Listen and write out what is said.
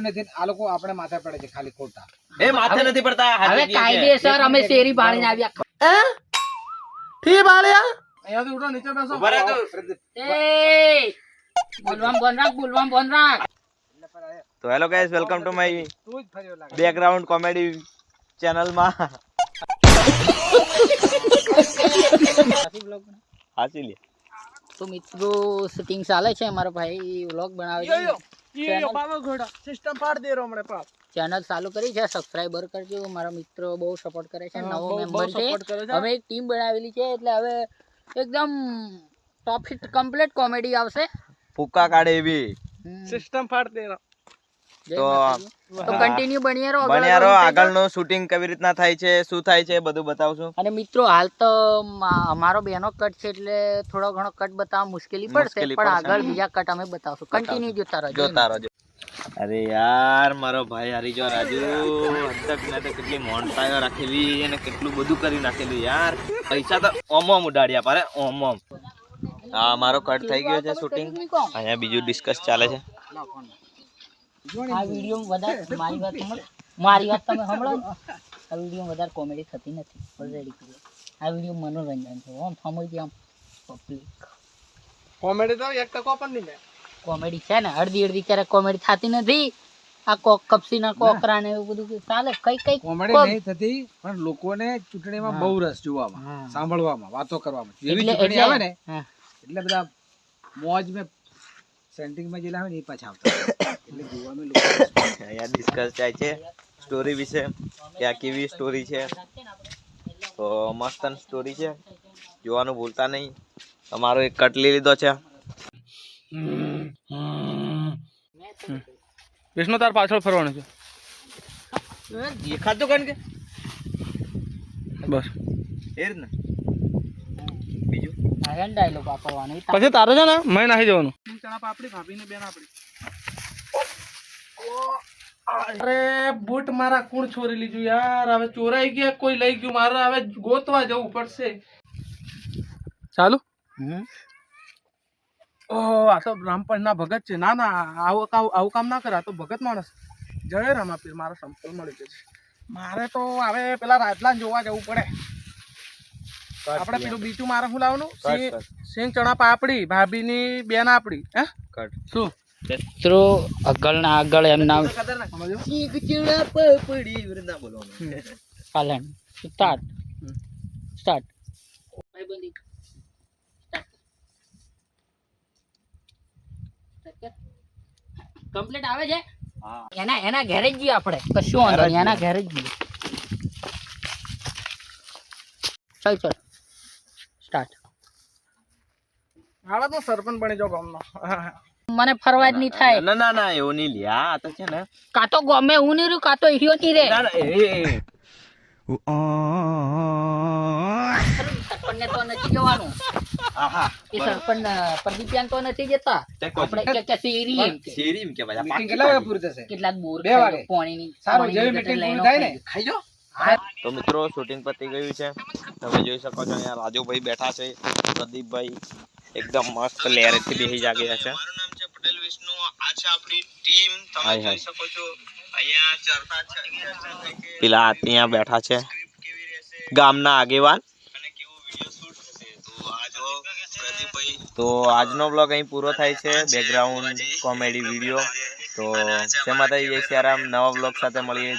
નથી આ લોકો આપણે માથે પડે છે ખાલી ખોટા. એ માથે નથી પડતા હવે. કાયદેસર અમે શેરી બાળીને આવ્યા. ઠી બાળ્યા અહીંયાથી ઉઠો નીચે બેસો. ઊભા રહે એ! બોલવામ બોલ રાખ બોલવામ બોલ રાખ. તો hello guys welcome to my તું જ ફર્યો લાગે. બેકગ્રાઉન્ડ કોમેડી ચેનલમાં હાચી લે તો મિત્રો શૂટિંગ ચાલે છે મારો ભાઈ વ્લોગ બનાવે છે. સિસ્ટમ પાડ દે હમણે પાપ ચેનલ ચાલુ કરી છે સબસ્ક્રાઇબર કરજો. મારા મિત્રો બહુ સપોર્ટ કરે છે નવો મેમ્બર છે. હવે એક ટીમ બનાવેલી છે એટલે હવે એકદમ ટોપ કમ્પ્લીટ કોમેડી આવશે. ફૂકા કાઢે એવી. સિસ્ટમ પાડ દે તો- તો કન્ટિન્યુ બન્યા રહો આગળ બન્યા રહો આગળનું શૂટિંગ કેવી રીતના થાય છે શું થાય છે બધું બતાવશું. અને મિત્રો હાલ તો અમારો બેનો કટ છે એટલે થોડો ઘણો કટ બતાવવા મુશ્કેલી પડશે પણ આગળ બીજા કટ અમે બતાવશું. કન્ટિન્યુ જોતા રહો જોતા રહો અરે યાર મારો ભાઈ હારી જો રાજુ. હદક ને તો કેટલી મોનતાયો રાખેલી અને કેટલું બધું કરી નાખેલું યાર. પૈસા તો ઓમ ઓમ ઉડાડ્યા પારે ઓમ ઓમ હા મારો કટ થઈ ગયો છે શૂટિંગ અહીંયા બીજું ડિસ્કસ ચાલે છે. આ વીડિયો વધારે મારી વાત સાંભળો. મારી વાત તમે સાંભળો ને. આ વીડિયો વધારે કોમેડી થતી નથી. ઓલરેડી આ વીડિયો મનોરંજન છે. આમ સમજી આમ પબ્લિક કોમેડી તો એક ટકો પણ નહીં કોમેડી છે ને. અડધી અડધી ક્યારેક કોમેડી થતી નથી. આ કોક કપસીના કોકરા ને એવું બધું ચાલે. કઈ કઈ કોમેડી નહીં થતી પણ લોકોને ચૂંટણીમાં બહુ રસ જોવામાં સાંભળવામાં વાતો કરવામાં. જેવી ચૂંટણી આવે ને એટલે બધા મોજ મેં સેન્ટિંગમાં જે લાવે ને એ પાછા આવતા એટલે જોવાનું લોકો અહીંયા ડિસ્કસ થાય છે સ્ટોરી વિશે કે આ કેવી સ્ટોરી છે. તો મસ્ત સ્ટોરી છે. જોવાનું ભૂલતા નહીં. તમારો એક કટ લઈ લીધો છે. વિષ્ણુ તાર પાછળ ફરવાનું છે. દેખાતું કારણ કે? બસ. એ રીતના બીજું આયન ડાયલોગ વાપરવાનો એ પછી તારે છે ને મેં નાખી દેવાનું ચણા પાપડી ભાભીને બેન આપડી. અરે બૂટ મારા કુણ છોરી લીધું યાર? હવે ચોરાઈ ગયા કોઈ લઈ ગયું. મારે હવે ગોતવા જવું પડશે. ચાલુ? હમ. ઓહ આ તો રામપણના ભગત છે. ના ના આવું કામ આવું કામ ના કરે. આ તો ભગત માણસ. જય રામાપીર મારા સંપલ મળી જશે. મારે તો હવે પેલા રાજલા જોવા જવું પડે. આપણે પેલું બીજું મારે શું લાવવાનું? સિંગ- ચણા પાપડી ભાભીની બેન આપડી. હે? કટ શું? મિત્રો આગળ ના? આગળ એમ નામ પાલન. સ્ટાર્ટ. સ્ટાર્ટ. કમ્પ્લીટ આવે છે? એના એના ઘેરે જ જઈએ આપણે. કશું વાંધો એના ઘેરે જ જઈએ. ચલ ચાલ. સ્ટાર્ટ. હાલો તો સરપંચ બની જાઓ ગામનો. મને ફરવા જ નહીં થાય. ના ના ના એવું નહીં લ્યા. આ તો છે ને. કાં તો ગમે હું નહીં રહ્યું કાં તો હીરો નહીં રે. ના ના એ. સરપંચને તો નથી જવાનું. આહા. એ સરપંચ પ્રદીપ્યાન તો નથી જતા. આપણે કે કે શેરી એમ શેરી એમ કે ભાઈ આ મીટિંગ પાકી કેટલા વાગે પાકી. થશે? કેટલાક બોર બે વાગે. પાણીની સારું જેવી મીટિંગ પૂરી થાય ને? ખાઈ ખાઈ જો તો મિત્રો શૂટિંગ પતી ગયું છે. તમે જોઈ શકો છો અહીંયા રાજુભાઈ બેઠા છે પ્રદીપભાઈ એકદમ મસ્ત લેરેથી બેસી જાગ્યા છે. મારું નામ છે પટેલ વિષ્ણુ. આ છે આપણી ટીમ. તમે જોઈ શકો છો અહીંયા ચર્ચા છે. પેલા ત્યાં બેઠા છે. ગામના આગેવાન. તો આજનો બ્લોગ અહીં પૂરો થાય છે. બેકગ્રાઉન્ડ કોમેડી વીડિયો તો જય માતાજી જય સિયારામ. નવા બ્લોગ સાથે મળીએ.